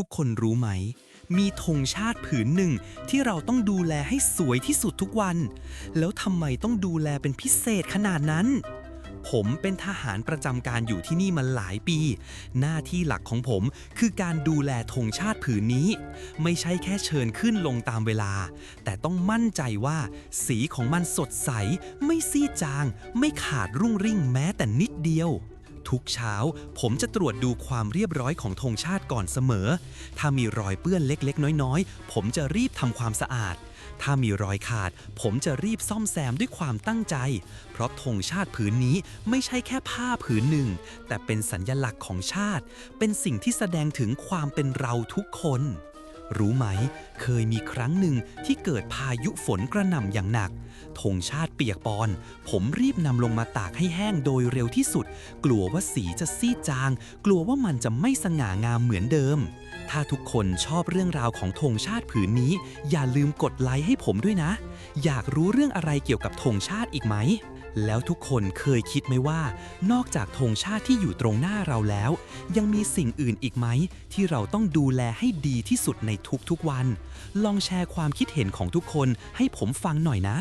ทุกคนรู้ไหม มีธงชาติผืนหนึ่งที่เราต้องดูแลให้สวยที่สุดทุกวัน แล้วทำไมต้องดูแลเป็นพิเศษขนาดนั้น ผมเป็นทหารประจำการอยู่ที่นี่มาหลายปี หน้าที่หลักของผมคือการดูแลธงชาติผืนนี้ ไม่ใช่แค่เชิญขึ้นลงตามเวลา แต่ต้องมั่นใจว่า สีของมันสดใส ไม่ซีดจาง ไม่ขาดรุ่งริ่งแม้แต่นิดเดียว ทุกเช้า ผมจะตรวจดูความเรียบร้อยของธงชาติก่อนเสมอ ถ้ามีรอยเปื้อนเล็กๆ น้อยๆ ผมจะรีบทำความสะอาด ถ้ามีรอยขาด ผมจะรีบซ่อมแซมด้วยความตั้งใจ เพราะธงชาติผืนนี้ไม่ใช่แค่ผ้าผืนหนึ่ง แต่เป็นสัญญลักษณ์ของชาติ เป็นสิ่งที่แสดงถึงความเป็นเราทุกคน รู้ไหม เคยมีครั้งหนึ่งที่เกิดพายุฝนกระหน่ำอย่างหนักธงชาติเปียกปอน ผมรีบนำลงมาตากให้แห้งโดยเร็วที่สุด กลัวว่าสีจะซีดจาง กลัวว่ามันจะไม่สง่างามเหมือนเดิม ถ้าทุกคนชอบเรื่องราวของธงชาติผืนนี้ อย่าลืมกดไลค์ให้ผมด้วยนะ อยากรู้เรื่องอะไรเกี่ยวกับธงชาติอีกไหม แล้วทุกคนเคยคิดไหมว่า นอกจากธงชาติที่อยู่ตรงหน้าเราแล้ว ยังมีสิ่งอื่นอีกไหม ที่เราต้องดูแลให้ดีที่สุดในทุกๆวัน ลองแชร์ความคิดเห็นของทุกคนให้ผมฟังหน่อยนะ